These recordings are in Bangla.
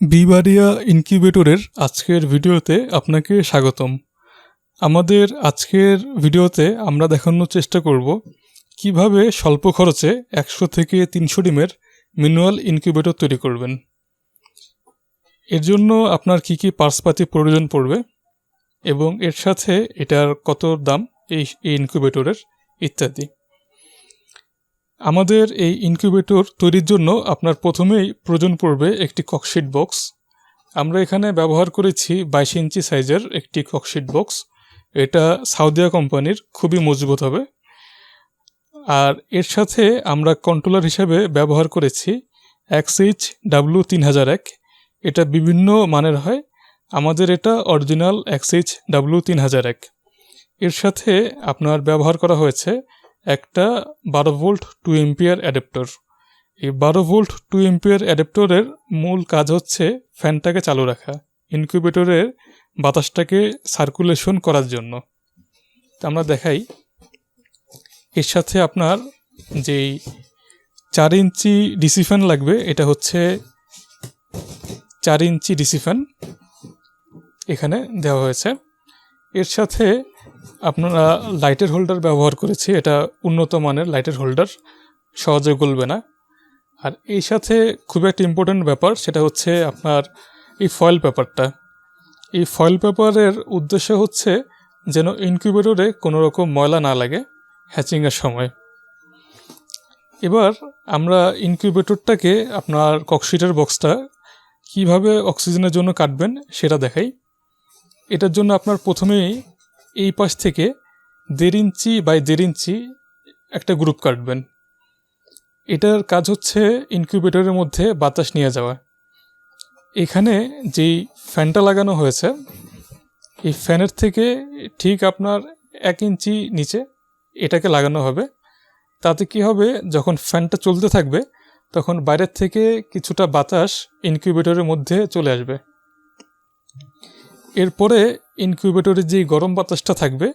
বিবারিয়া ইনকিউবেটরের আজকের ভিডিওতে আপনাকে স্বাগতম। আমাদের আজকের ভিডিওতে আমরা দেখানোর চেষ্টা করব কীভাবে স্বল্প খরচে একশো থেকে তিনশো ডিমের ম্যানুয়াল ইনকিউবেটর তৈরি করবেন। এর জন্য আপনার কি কি পার্সপাতি প্রয়োজন পড়বে এবং এর সাথে এটার কত দাম এই ইনকিউবেটরের ইত্যাদি। আমাদের এই ইনকিউবেটর তৈরির জন্য আপনার প্রথমেই প্রয়োজন পড়বে একটি ককশিট বক্স আমরা এখানে ব্যবহার করেছি বাইশ ইঞ্চি সাইজের একটি ককশিট বক্স এটা সাউদিয়া কোম্পানির খুবই মজবুত হবে। আর এর সাথে আমরা কন্ট্রোলার হিসেবে ব্যবহার করেছি এক্সএইচ ডাব্লু তিন হাজার এক। এটা বিভিন্ন মানের হয়। আমাদের এটা অরিজিনাল এক্সএইচ ডাব্লু তিন হাজার এক। এর সাথে আপনার ব্যবহার করা হয়েছে একটা বারো ভোল্ট টু এম্পিয়ার অ্যাডাপ্টর এই বারো ভোল্ট টু এম্পিয়ার অ্যাডাপ্টরের মূল কাজ হচ্ছে ফ্যানটাকে চালু রাখা ইনকিউবেটরের বাতাসটাকে সার্কুলেশন করার জন্য। আমরা দেখাই, এর সাথে আপনার যেই চার ইঞ্চি ডিসি ফ্যান লাগবে, এটা হচ্ছে চার ইঞ্চি ডিসি ফ্যান এখানে দেওয়া হয়েছে। এর সাথে আপনারা লাইটের হোল্ডার ব্যবহার করেছি, এটা উন্নত মানের লাইটের হোল্ডার সহজে গলবে না। আর এই সাথে খুব একটা ইম্পর্টেন্ট ব্যাপার, সেটা হচ্ছে আপনার এই ফয়েল পেপারটা এই ফয়েল পেপারের উদ্দেশ্য হচ্ছে যেন ইনকিউবেটরে কোনো রকম ময়লা না লাগে হ্যাচিংয়ের সময়। এবার আমরা ইনকিউবেটরটাকে আপনার ককশিটের বক্সটা কীভাবে অক্সিজেনের জন্য কাটবেন সেটা দেখাই। এটার জন্য আপনার প্রথমেই এই পাশ থেকে দেড় ইঞ্চি বাই দেড় ইঞ্চি একটা গ্রুপ কাটবেন। এটার কাজ হচ্ছে ইনকিউবেটরের মধ্যে বাতাস নিয়ে যাওয়া। এখানে যেই ফ্যানটা লাগানো হয়েছে, এই ফ্যানের থেকে ঠিক আপনার এক ইঞ্চি নিচে এটাকে লাগানো হবে। তাতে কি হবে, যখন ফ্যানটা চলতে থাকবে, তখন বাইরের থেকে কিছুটা বাতাস ইনকিউবেটরের মধ্যে চলে আসবে। এরপরে ইনকিউবেটরে যে গরম বাতাসটা থাকবে,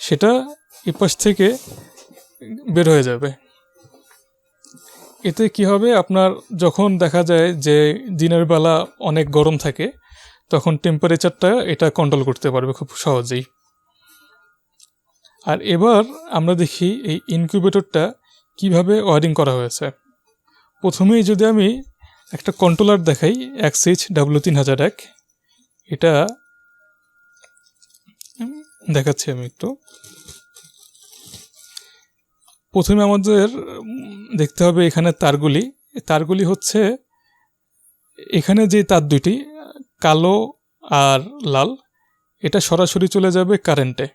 সেটা এপাশ থেকে বের হয়ে যাবে। এতে কি হবে? আপনার যখন দেখা যায় যে দিনের বেলা অনেক গরম থাকে, তখন টেম্পারেচারটা এটা কন্ট্রোল করতে পারবে খুব সহজেই। আর এবার আমরা দেখি এই ইনকিউবেটরটা কীভাবে ওয়ারিং করা হয়েছে। প্রথমেই যদি আমি একটা কন্ট্রোলার দেখাই এক্স এইচ ডাব্লিউ তিন হাজার এক এটা দেখাচ্ছি আমি একটু। প্রথমে আমাদের দেখতে হবে এখানে তারগুলি। তারগুলি হচ্ছে এখানে যে তার দুইটি, কালো আর লাল, এটা সরাসরি চলে যাবে কারেন্টে।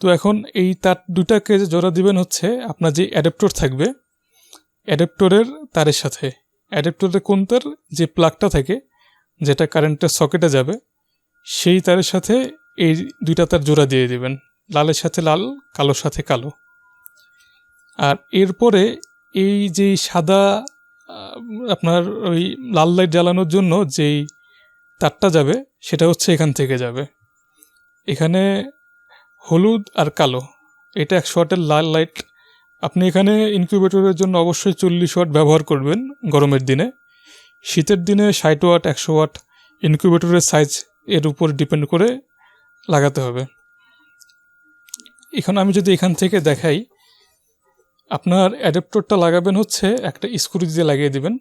তো এখন এই তার দুটাকে জোড়া দিবেন হচ্ছে আপনার যে অ্যাডাপ্টর থাকবে, অ্যাডাপ্টরের তারের সাথে। অ্যাডাপ্টরের কোন তার? যে প্লাগটা থাকে যেটা কারেন্টের সকেটে যাবে, সেই তারের সাথে এই দুইটা তার জোড়া দিয়ে দিবেন। লালের সাথে লাল, কালোর সাথে কালো। আর এরপরে এই যে সাদা আপনার ওই লাল লাইট জ্বালানোর জন্য যেই তারটা যাবে, সেটা হচ্ছে এখান থেকে যাবে। এখানে হলুদ আর কালো, এটা একশো ওয়াটের লাল লাইট আপনি এখানে ইনকিউবেটরের জন্য অবশ্যই চল্লিশ ওয়াট ব্যবহার করবেন গরমের দিনে। শীতের দিনে ষাট ওয়াট, একশো ওয়াট ইনকিউবেটরের সাইজ এর উপর ডিপেন্ড করে লাগাতে হবে। এখন আমি যদি এখান থেকে দেখাই, আপনার অ্যাডাপ্টরটা লাগাবেন হচ্ছে একটা স্ক্রু দিয়ে লাগিয়ে দিবেন।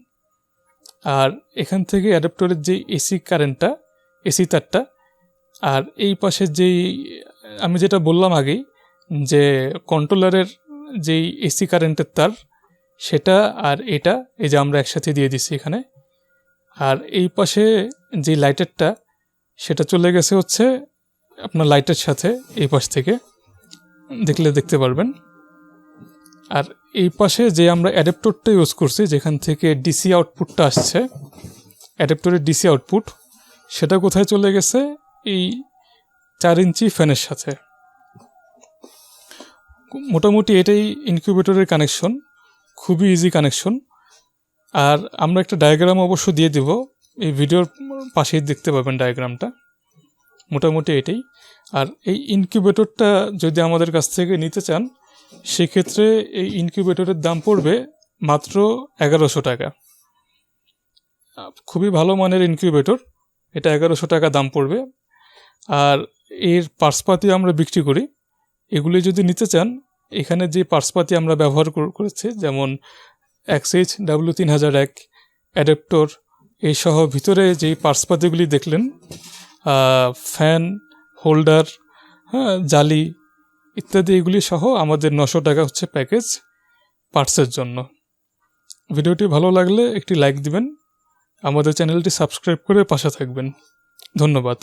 আর এখান থেকে অ্যাডাপ্টরের যে এসি কারেন্টটা, এসি তারটা, আর এই পাশে যেই, আমি যেটা বললাম আগেই যে কন্ট্রোলারের যেই এসি কারেন্টের তার, সেটা আর এটা, এই যে আমরা একসাথে দিয়ে দিছি এখানে আর এই পাশে যে লাইটেরটা সেটা চলে গেছে হচ্ছে আপনার লাইটের সাথে এই পাশ থেকে। দেখলে দেখতে পারবেন। আর এই পাশে যে আমরা অ্যাডাপ্টরটা ইউজ করছি, যেখান থেকে ডিসি আউটপুটটা আসছে অ্যাডাপ্টরের ডিসি আউটপুট সেটা কোথায় চলে গেছে? এই চার ইঞ্চি ফ্যানের সাথে। মোটামুটি এটাই ইনকিউবেটরের কানেকশন খুবই ইজি কানেকশন আর আমরা একটা ডায়াগ্রাম অবশ্য দিয়ে দিব। এই ভিডিওর পাশেই দেখতে পাবেন ডায়াগ্রামটা মোটামুটি এটাই। আর এই ইনকিউবেটরটা যদি আমাদের কাছ থেকে নিতে চান, সেক্ষেত্রে এই ইনকিউবেটরের দাম পড়বে মাত্র এগারোশো টাকা। খুবই ভালো মানের ইনকিউবেটর এটা এগারোশো টাকা দাম পড়বে। আর এর পার্সপাতি আমরা বিক্রি করি। এগুলি যদি নিতে চান, এখানে যে পার্সপাতি আমরা ব্যবহার কর- করেছি, যেমন এক্সএইচ ডাব্লিউ তিন হাজার এক অ্যাডাপ্টর। এই সহ ভিতরে যেই পার্সপাতিগুলি দেখলেন ফ্যান, হোল্ডার হ্যাঁ জালি ইত্যাদি এগুলি সহ আমাদের নশো টাকা হচ্ছে প্যাকেজ পার্টসের জন্য। ভিডিওটি ভালো লাগলে একটি লাইক দিবেন, আমাদের চ্যানেলটি সাবস্ক্রাইব করে পাশে থাকবেন। ধন্যবাদ।